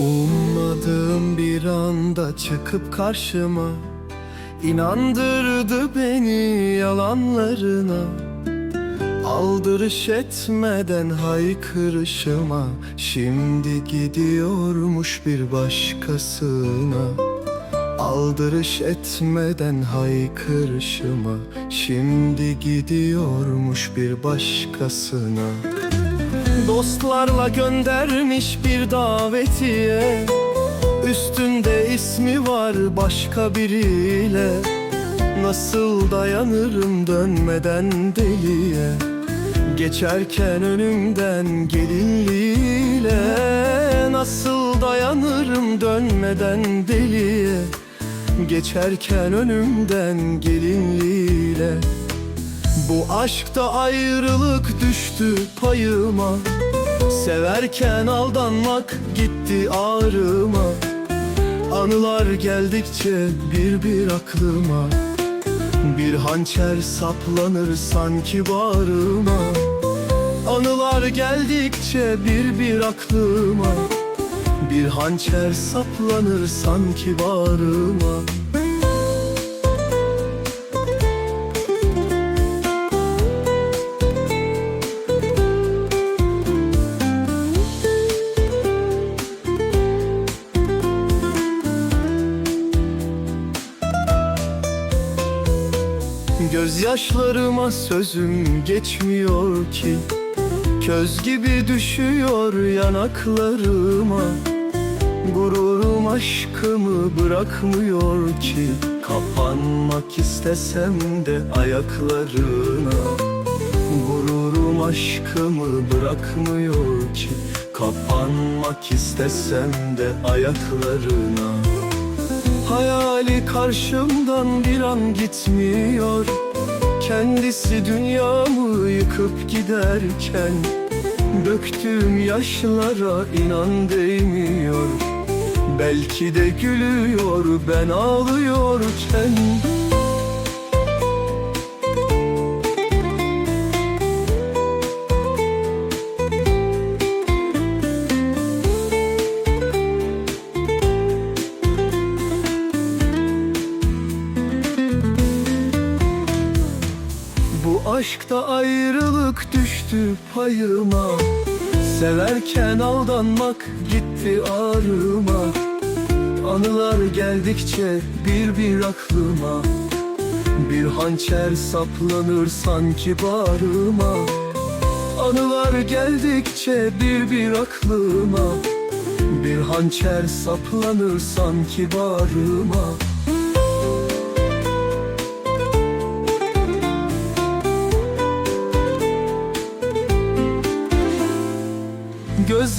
Ummadığım bir anda çıkıp karşıma inandırdı beni yalanlarına. Aldırış etmeden haykırışıma Şimdi gidiyormuş bir başkasına. Aldırış etmeden haykırışıma Şimdi gidiyormuş bir başkasına Dostlarla göndermiş bir davetiye. Üstünde ismi var başka biriyle. Nasıl dayanırım dönmeden deliye? Geçerken önümden gelinliğiyle. Nasıl dayanırım dönmeden deliye? Geçerken önümden gelinliğiyle bu aşkta ayrılık düştü payıma. Severken aldanmak gitti ağrıma. Anılar geldikçe bir bir aklıma. Bir hançer saplanır sanki bağrıma. Anılar geldikçe bir bir aklıma. Bir hançer saplanır sanki bağrıma Gözyaşlarıma sözüm geçmiyor ki. Köz gibi düşüyor yanaklarıma. Gururum aşkımı bırakmıyor ki. Kapanmak istesem de ayaklarına. Gururum aşkımı bırakmıyor ki. Kapanmak istesem de ayaklarına Hayali karşımdan bir an gitmiyor. Kendisi dünyamı yıkıp giderken Döktüğüm yaşlara inan değmiyor. Belki de gülüyor ben ağlıyorken aşkta ayrılık düştü payıma. Severken aldanmak gitti ağrıma. Anılar geldikçe bir bir aklıma. Bir hançer saplanır sanki bağrıma. Anılar geldikçe bir bir aklıma. Bir hançer saplanır sanki bağrıma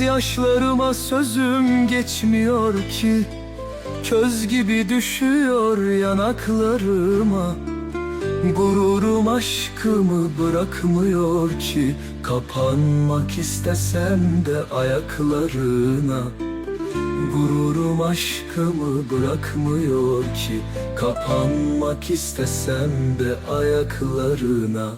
Gözyaşlarıma sözüm geçmiyor ki. Köz gibi düşüyor yanaklarıma. Gururum aşkımı bırakmıyor ki. Kapanmak istesem de ayaklarına. Gururum aşkımı bırakmıyor ki. Kapanmak istesem de ayaklarına